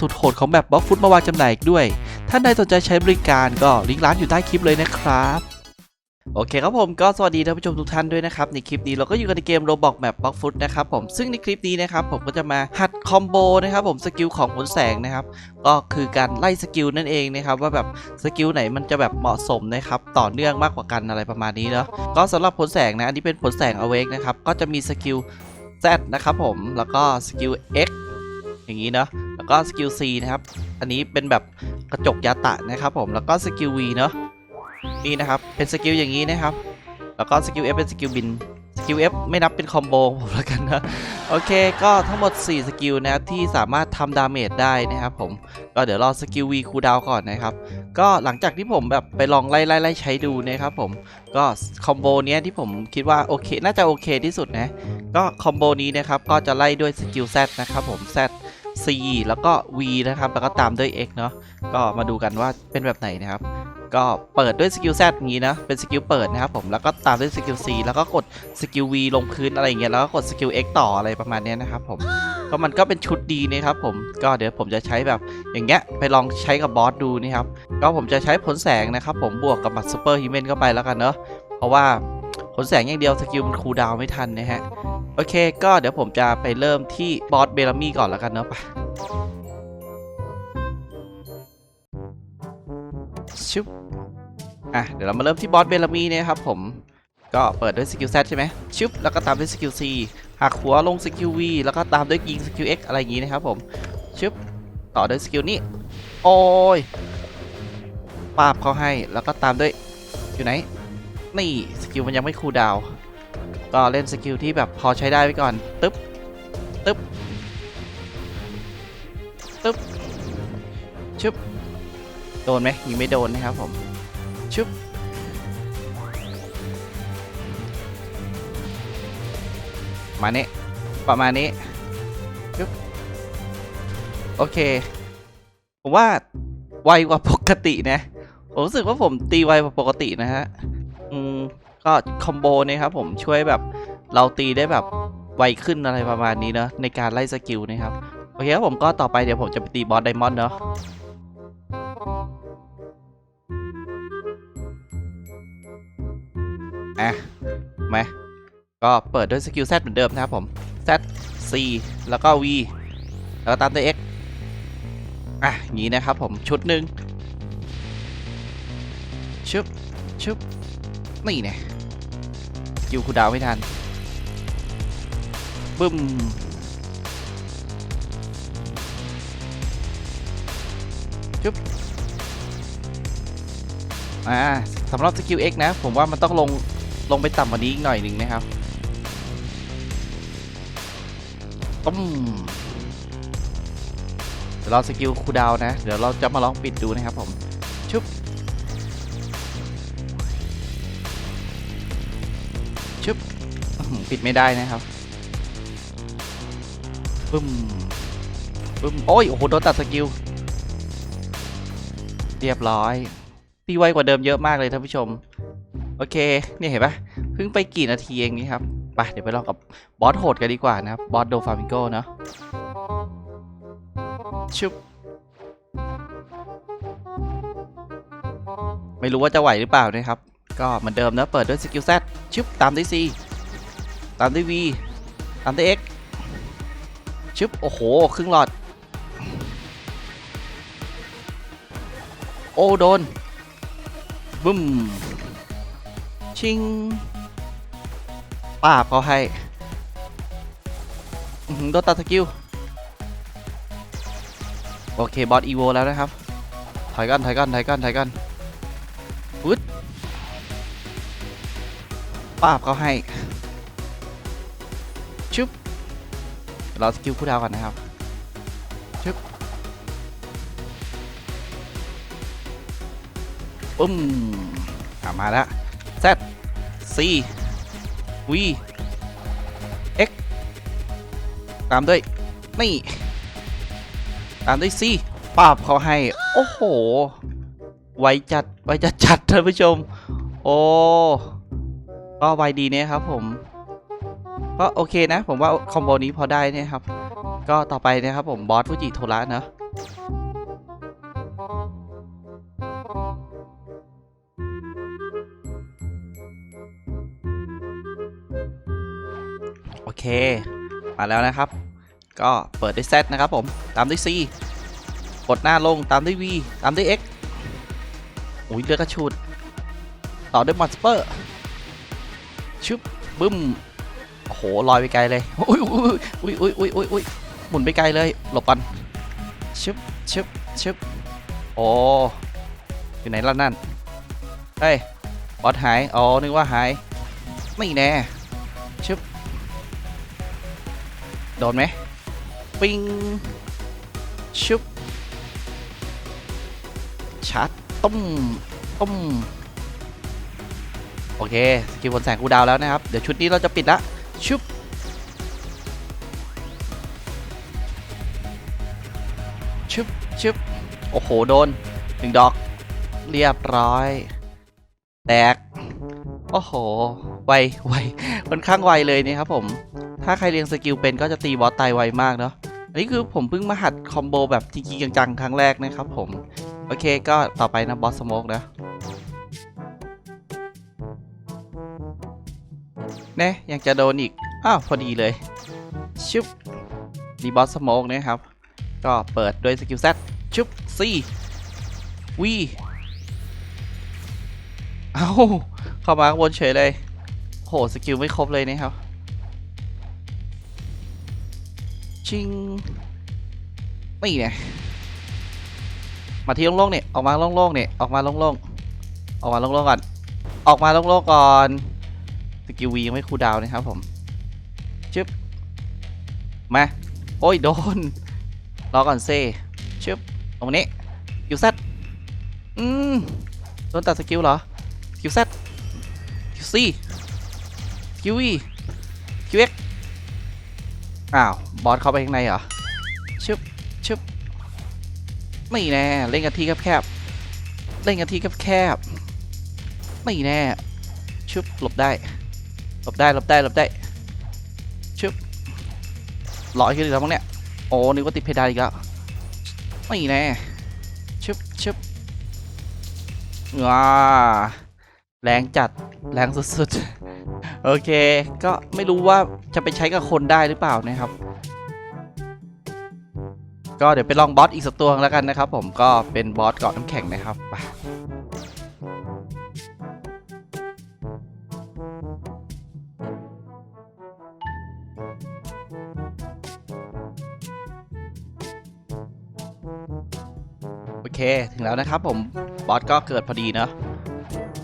สุดโหดของแบบบล็อกฟุตมาวางจำหน่ายอีกด้วย ท่านใดสนใจใช้บริการก็ลิงก์ร้านอยู่ใต้คลิปเลยนะครับโอเคครับผมก็สวัสดีท่านผู้ชมทุกท่านด้วยนะครับในคลิปนี้เราก็อยู่กันในเกม Roblox Map Block Foot นะครับผมซึ่งในคลิปนี้นะครับผมก็จะมาหัดคอมโบนะครับผมสกิลของผลแสงนะครับก็คือการไล่สกิลนั่นเองนะครับว่าแบบสกิลไหนมันจะแบบเหมาะสมนะครับต่อเนื่องมากกว่ากันอะไรประมาณนี้เนาะก็สำหรับผลแสงนะอันนี้เป็นผลแสง Awake นะครับก็จะมีสกิล Z นะครับผมแล้วก็สกิล X อย่างนี้เนาะแล้วก็สกิล C นะครับ อันนี้เป็นแบบกระจกยาตะนะครับผม แล้วก็สกิล V เนาะนี่นะครับ เป็นสกิลอย่างนี้นะครับ แล้วก็สกิล F เป็นสกิลบิน สกิล F ไม่นับเป็นคอมโบผมแล้วกันนะ โอเค ก็ทั้งหมด 4 สกิลนะครับที่สามารถทำดาเมจได้นะครับผม ก็เดี๋ยวรอสกิล V คูลดาวก่อนนะครับ ก็หลังจากที่ผมแบบไปลองไล่ไล่ไล่ใช้ดูนะครับผม ก็คอมโบเนี้ยที่ผมคิดว่าโอเค น่าจะโอเคที่สุดนะ ก็คอมโบนี้นะครับ ก็จะไล่ด้วยสกิล Z นะครับผม Z C แล้วก็ V นะครับ แล้วก็ตามด้วย X เนาะก็มาดูกันว่าเป็นแบบไหนนะครับ ก็เปิดด้วยสกิล Z อย่างนี้นะ เป็นสกิลเปิดนะครับผม แล้วก็ตามด้วยสกิล C แล้วก็กดสกิล V ลงพื้นอะไรอย่างเงี้ย แล้วก็กดสกิล X ต่ออะไรประมาณนี้นะครับผม ก็มันก็เป็นชุดดีนะครับผม ก็เดี๋ยวผมจะใช้แบบอย่างเงี้ย ไปลองใช้กับบอสดูนี่ครับ ก็ผมจะใช้ผลแสงนะครับผม บวกกับบัตรซูเปอร์ฮิเมนเข้าไปแล้วกันเนาะ เพราะว่าผลแสงอย่างเดียวสกิลมันคูลดาวไม่ทันนะฮะ โอเค ก็เดี๋ยวผมจะไปเริ่มที่บอสเบลามี่ก่อนแล้วกันเนาะไปชุบอะ เดี๋ยวเรามาเริ่มที่บอสเบลามี่เนี่ยครับผม ก็เปิดด้วยสกิล Z ใช่ไหมชุบแล้วก็ตามด้วยสกิล C หักหัวลงสกิล V แล้วก็ตามด้วยยิงสกิล X อะไรอย่างงี้นะครับผม ชุบต่อด้วยสกิลนี้ โอ้ยปาบเขาให้แล้วก็ตามด้วยอยู่ไหน นี่ สกิลมันยังไม่คูลดาวน์ ก็เล่นสกิลที่แบบพอใช้ได้ไวก่อน ตึ๊บ ตึ๊บ ตึ๊บ ชึบ โดนไหมยิงไม่โดนนะครับผม ชึบ มาเนี้ประมาณนี้ชึบ โอเค ผมว่าไวกว่าปกตินะ ผมรู้สึกว่าผมตีไวกว่าปกตินะฮะ ก็คอมโบเนี่ยครับผมช่วยแบบเราตีได้แบบไวขึ้นอะไรประมาณนี้เนอะในการไล่สกิลนะครับ โอเคครับผมก็ต่อไปเดี๋ยวผมจะไปตีบอสไดมอนด์เนาะอะมาก็เปิดด้วยสกิล Z เหมือนเดิมนะครับผม Z C แล้วก็ V แล้วก็ตามด้วย X อะอย่างนี้นะครับผมชุดหนึ่งชึบชึบนี่เนี่ยส กิลคูดาวไม่ทัน บึ้ม จุ๊บ อ่าสำหรับสกิล X นะ ผมว่ามันต้องลง ลงไปต่ำกว่านี้อีกหน่อยหนึ่งนะครับต้มเดี๋ยวเราสกิลคูดาวนะ เดี๋ยวเราจะมาลองปิดดูนะครับผม ปิดไม่ได้นะครับปึ้มปึ้มโอ้ยโอ้โหโดนตัดสกิลเรียบร้อยตีไวกว่าเดิมเยอะมากเลยท่านผู้ชม โอเคเนี่ยเห็นปะเพิ่งไปกี่นาทีเองนี่ครับไปเดี๋ยวไปลองกับบอสโหดกันดีกว่านะครับบอสโดฟามิโกเนาะชึบไม่รู้ว่าจะไหวหรือเปล่านะครับ ก็เหมือนเดิมนะเปิดด้วยสกิล Z ชึบตามด้วย C ตามด้วย V ตามด้วย X ชึบ โอ้โห ครึ่งหลอด โอ้ โดน บึ้ม ชิงปาบเขาให้โดนตัดสกิล โอเค บอสอีโวแล้วนะครับ ถอยกัน ถอยกัน ถอยกัน ถอยกันปุ๊ดปาบเขาให้ รอสกิลคู่ดาวก่อนนะครับชึบปุ้มอะมาแล้ว Z C V X ตามด้วย นี่ ตามด้วย C ปราบเขาให้ โอ้โห ไวจัด ไวจัดจัดท่านผู้ชม โอ้ ก็ไวดีเนี่ยครับผม ก็โอเคนะ ผมว่าคอมโบนี้พอได้เนี่ยครับ ก็ต่อไปนะครับผมบอสฟูจิโทระเนอะโอเค มาแล้วนะครับ ก็เปิดด้วย Z นะครับผม ตามด้วย C กดหน้าลงตามด้วย V ตามด้วย X อุ้ยเลือกกระชุด ต่อด้วยมอนสเปอร์ชึบบึ้ม โหลอยไปไกลเลยอุ้ยอุ้ยอุ้ยอุ้ยอุ้ยอุ้ยหมุนไปไกลเลย หลบกันชึบชึบชึบโอ้อยู่ไหนล่ะนั่นเฮ้ยบอสหายอ๋อนึกว่าหายไม่แน่ชึบโดนไหมปิงชึบชัดตุ้มตุ้มโอเคสกิลบนแสงกูดาวแล้วนะครับ เดี๋ยวชุดนี้เราจะปิดละ ชึบชึบชึบโอ้โห โดนหนึ่งดอก เรียบร้อย แตก โอ้โห ไว ไว ค่อนข้างไวเลยนี่ครับผม ถ้าใครเรียนสกิลเป็นก็จะตีบอสตายไวมากเนาะ อันนี้คือผมเพิ่งมาหัดคอมโบแบบจริงๆจังๆ ครั้งแรกนะครับผม โอเค ก็ต่อไปนะบอสสโมกนะ เน่ยังจะโดนอีก อ้าว พอดีเลย ชุบดีบอสสโมกนะครับ ก็เปิดด้วยสกิลแซชุบซีวีเอ้าเข้ามาข้างบนเฉยเลยโหสกิลไม่ครบเลยนะครับ ชิงไม่เนี่ไงมาที่โล่งๆเนี่ย ออกมาโล่งๆเนี่ย ออกมาโล่งๆ ออกมาโล่งๆก่อน ออกมาโล่งๆก่อน สกิลวียังไม่คูลดาวนะครับผมชึบมาโอ้ยโดนรอก่อนเซชึบตรงนี้คิวซัดอืมโดนตัดสกิลเหรอคิวซัดคิวซีคิววีคิวเอ็กอ้าว บอสเข้าไปข้างในเหรอชึบชึบไม่แน่เล่นกันที่แคบๆเล่นกันที่แคบๆไม่แน่ชึบหลบได้ หลบได้หลบได้หลบได้ชึบหลอยขึ้นอีกแล้วมั้งเนี่ยโอ้นึกว่าติดเพดานอีกแล้วไม่แน่ชึบชึบว้าแรงจัดแรงสุดๆ โอเค ก็ไม่รู้ว่าจะไปใช้กับคนได้หรือเปล่านะครับ ก็เดี๋ยวไปลองบอสอีกสักตัวแล้วกันนะครับ ผมก็เป็นบอสเกาะน้ำแข็งนะครับไป เค ถึงแล้วนะครับผม บอสก็เกิดพอดีเนาะ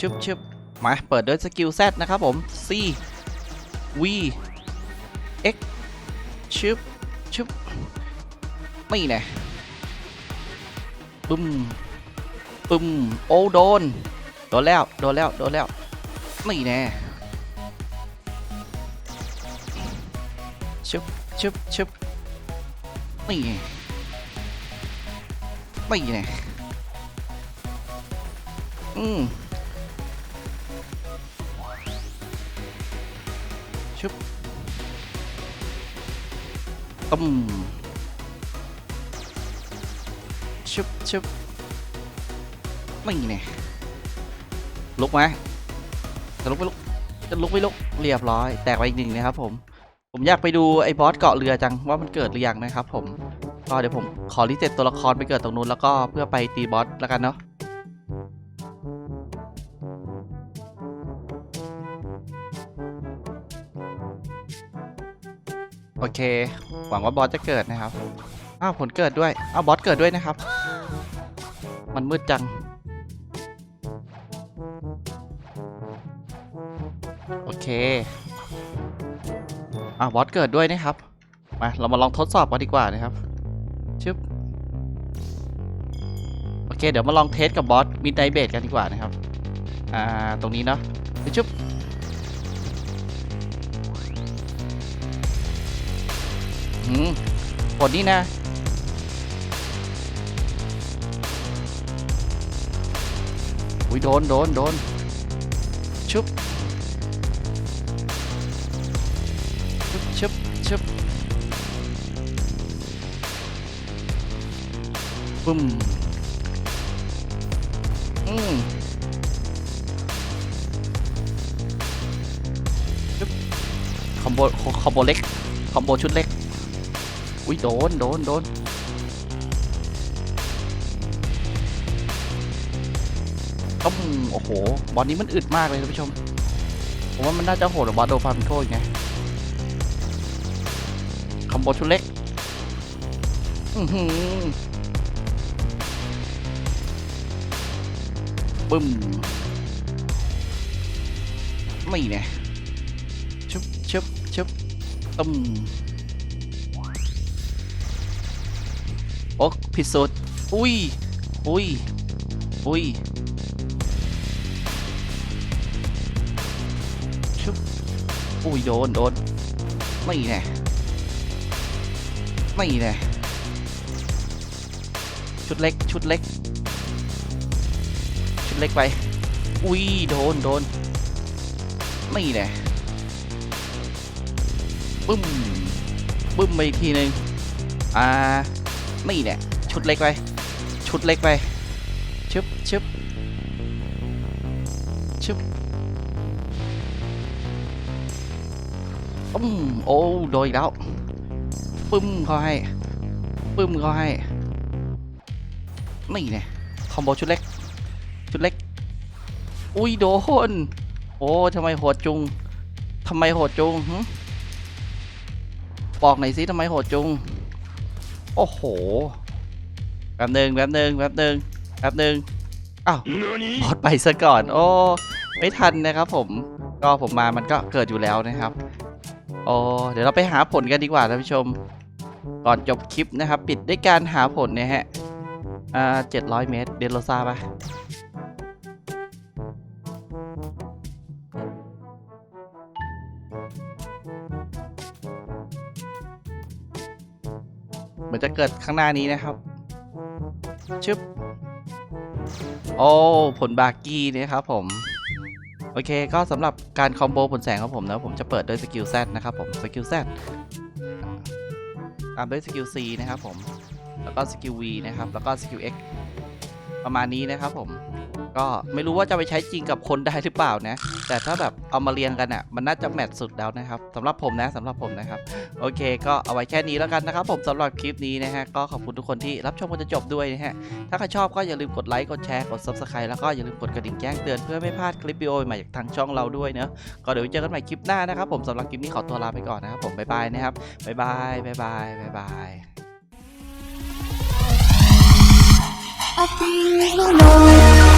ชึบชึบมา เปิดด้วยสกิล Z นะครับผม C V X ชึบชึบไม่แน่ปึ้มปึ้มโอ้โดน โดนแล้ว โดนแล้ว โดนแล้วไม่แน่ชึบชึบชึบไม่แน่ไม่แน่อืมชึบตึมชึบชึบไม่เนี่ยลุกไหมจะลุกไม่ลุกจะลุกไม่ลุกเรียบร้อย แตกไปอีกหนึ่งนะครับผม ผมอยากไปดูไอ้บอสเกาะเรือจังว่ามันเกิดหรือยังนะครับผม็เดี๋ยวผมขอรีเซ็ตตัวละครไปเกิดตรงนู้นแล้วก็เพื่อไปตีบอสแล้วกันเนาะโอเค หวังว่าบอสจะเกิดนะครับ อ้าวผลเกิดด้วย อ้าวบอสเกิดด้วยนะครับ มันมืดจัง โอเค อ้าวบอสเกิดด้วยนะครับ มา เรามาลองทดสอบกันดีกว่านะครับ เคเดี๋ยวมาลองเทสกับบอสมิดไนเบดกันดีกว่านะครับ อ่า ตรงนี้เนาะไปชึบอืมกดนี่นะอุ้ยโดนโดนโดนชุบชุบชุบชุบปึ้ม อืมคอมโบคอมโบเล็ก คอมโบชุดเล็ก อุ้ยโดน โดน โดน ต้มโอ้โห บอลนี้มันอึดมากเลยท่านผู้ชม ผมว่ามันน่าจะโหดกว่าบอสโดฟามิโก้อีกไง คอมโบชุดเล็ก อือหือ ปึ้มไม่เนี่ยชุบชุบชุบต้มโอ้ผิดสุดอุ้ยอุ้ยอุ้ยชุบอุ้ยโดนโดนไม่แน่ไม่แน่ชุดเล็กชุดเล็ก ชุดเล็กไป อุ้ยโดนโดนไม่แน่บึ้มบึ้มไปอีกทีหนึ่งอ่าไม่แน่ชุดเล็กไป ชุดเล็กไปชึบชึบชึบอืมโอ้โดนอีกแล้วปึ้มเขาให้ปึ้มเขาให้นี่เนี่ยคอมโบชุดเล็ก ชุดเล็ก อุ้ยโดน โอ้ทำไมโหดจุงทำไมโหดจุงบอกหน่อยสิทำไมโหดจุง โอ้โห แป๊บหนึ่งแป๊บหนึ่งแป๊บหนึ่งแป๊บหนึ่งอ้าวบอดไปซะก่อน โอ้ ไม่ทันนะครับผม ก็ผมมามันก็เกิดอยู่แล้วนะครับโอ้เดี๋ยวเราไปหาผลกันดีกว่าท่านผู้ชม ก่อนจบคลิปนะครับ ปิดด้วยการหาผลเนี่ยฮะ อ่าเจ็ดร้อยเมตร เดนโรซาปะ จะเกิดข้างหน้านี้นะครับชึบโอ้ผลบาร์กี้นะครับผม โอเคก็สำหรับการคอมโบผลแสงของผมนะผมจะเปิดด้วยสกิลแซนะครับผมสกิลแซตามด้วยสกิล C นะครับผม แล้วก็สกิล V นะครับ แล้วก็สกิล X ประมาณนี้นะครับผม ก็ไม่รู้ว่าจะไปใช้จริงกับคนได้หรือเปล่านะ แต่ถ้าแบบเอามาเรียงกันอะ มันน่าจะแมทสุดแล้วนะครับสำหรับผมนะสำหรับผมนะครับ โอเค ก็เอาไว้แค่นี้แล้วกันนะครับ ผมสำหรับคลิปนี้นะฮะก็ขอบคุณทุกคนที่รับชมจนจนจบด้วยนะฮะถ้าใครชอบก็อย่าลืมกดไลค์กดแชร์กด Subscribe แล้วก็อย่าลืมกดกระดิ่งแจ้งเตือนเพื่อไม่พลาดคลิปวิดีโอใหม่จากทางช่องเราด้วยเนอะก็เดี๋ยวไว้เจอกันใหม่คลิปหน้านะครับผมสำหรับคลิปนี้ขอตัวลาไปก่อนนะครับผมบ๊ายบายนะครับบ๊ายบายบ๊ายบายบ๊ายบาย I feel alone.